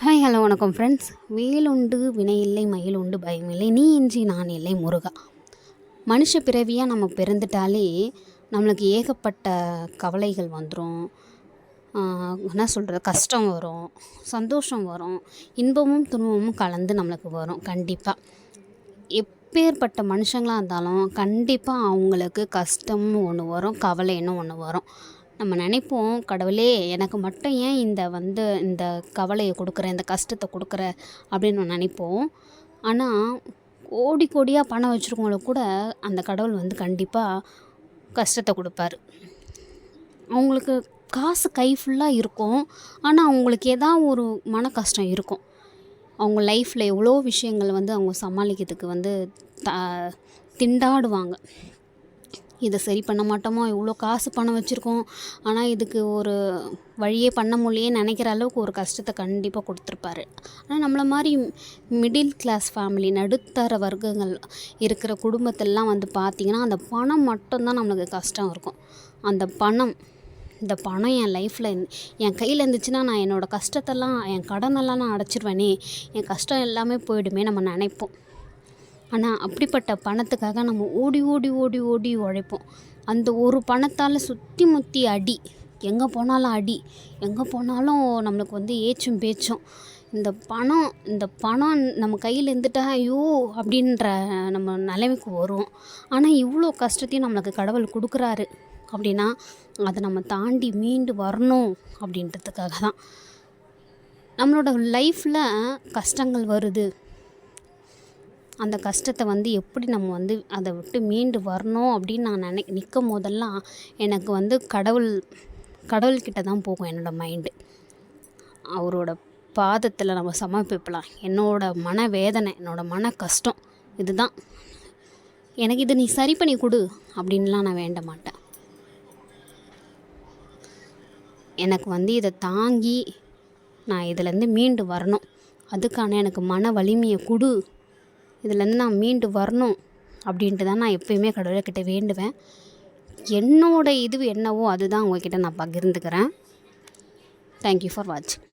Hi hello வணக்கம் friends வேலுண்டு வினையில்லை மயிலுண்டு பயமில்லை நீ இன்றி நான் இல்லை முருகா. மனுஷ பிறவியாக நம்ம பிறந்துட்டாலே நம்மளுக்கு ஏகப்பட்ட கவலைகள் வந்துடும் என்ன சொல்கிறது கஷ்டம் வரும் சந்தோஷம் வரும் இன்பமும் துன்பமும் கலந்து நம்மளுக்கு வரும் கண்டிப்பாக எப்பேற்பட்ட மனுஷங்களாக இருந்தாலும் கண்டிப்பாக அவங்களுக்கு கஷ்டம்னு ஒன்று வரும் கவலைன்னு ஒன்று வரும். நம்ம நினைப்போம் கடவுளே எனக்கு மட்டும் ஏன் இந்த வந்து இந்த கவலையை கொடுக்குற இந்த கஷ்டத்தை கொடுக்குற? அப்படின்னு நினைப்போம். ஆனால் கோடி கோடியாக பணம் வச்சுருக்கவங்களுக்கு கூட அந்த கடவுள் வந்து கண்டிப்பாக கஷ்டத்தை கொடுப்பாரு. அவங்களுக்கு காசு கை ஃபுல்லாக இருக்கும். ஆனால் அவங்களுக்கு ஏதாவது ஒரு மன கஷ்டம் இருக்கும். அவங்க லைஃப்பில் எவ்வளோ விஷயங்கள் வந்து அவங்க சமாளிக்கிறதுக்கு வந்து த திண்டாடுவாங்க. இதை சரி பண்ண மாட்டோமோ? இவ்வளோ காசு பணம் வச்சுருக்கோம். ஆனால் இதுக்கு ஒரு வழியே பண்ண முடியே நினைக்கிற அளவுக்கு ஒரு கஷ்டத்தை கண்டிப்பாக கொடுத்துருப்பாரு. ஆனால் நம்மளை மாதிரி மிடில் கிளாஸ் ஃபேமிலி நடுத்தர வர்க்கங்கள் இருக்கிற குடும்பத்திலலாம் வந்து பார்த்திங்கன்னா அந்த பணம் மட்டும்தான் நம்மளுக்கு கஷ்டம் இருக்கும். அந்த பணம் இந்த பணம் என் லைஃப்பில் என் கையில் இருந்துச்சுன்னா நான் என்னோடய கஷ்டத்தெல்லாம் என் கடனெல்லாம் நான் அடைச்சிருவேனே. என் கஷ்டம் எல்லாமே போயிடுமே நம்ம நினைப்போம். ஆனால் அப்படிப்பட்ட பணத்துக்காக நம்ம ஓடி ஓடி ஓடி ஓடி உழைப்போம். அந்த ஒரு பணத்தால் சுற்றி முற்றி அடி. எங்கே போனாலும் அடி. எங்கே போனாலும் நம்மளுக்கு வந்து ஏச்சும் பேச்சும். இந்த பணம் இந்த பணம் நம்ம கையில் இருந்துட்டா ஐயோ அப்படின்ற நம்ம நிலைமைக்கு வரும். ஆனால் இவ்வளோ கஷ்டத்தையும் நம்மளுக்கு கடவுள் கொடுக்குறாரு. அப்படின்னா அதை நம்ம தாண்டி மீண்டு வரணும் அப்படின்றதுக்காக தான் நம்மளோட லைஃப்பில் கஷ்டங்கள் வருது. அந்த கஷ்டத்தை வந்து எப்படி நம்ம வந்து அதை விட்டு மீண்டு வரணும் அப்படின்னு நான் நினை நிற்கும் போதெல்லாம் எனக்கு வந்து கடவுள் கடவுள்கிட்ட தான் போகும் என்னோடய மைண்டு அவரோட பாதத்தில் நம்ம சமர்ப்பிப்பலாம். என்னோடய மன வேதனை என்னோடய மன கஷ்டம் இதுதான். எனக்கு இதை நீ சரி பண்ணி கொடு அப்படின்லாம் நான் வேண்ட மாட்டேன். எனக்கு வந்து இதை தாங்கி நான் இதிலேருந்து மீண்டு வரணும். அதுக்கான எனக்கு மன வலிமையை கொடு இதுலேருந்து நான் மீண்டு வரணும் அப்படின்ட்டு தான் நான் எப்போயுமே கடவுள்கிட்ட வேண்டுவேன். என்னோடய இது என்னவோ அதுதான் உங்ககிட்ட நான் பகிர்ந்துக்கிறேன். தேங்க்யூ ஃபார் வாட்சிங்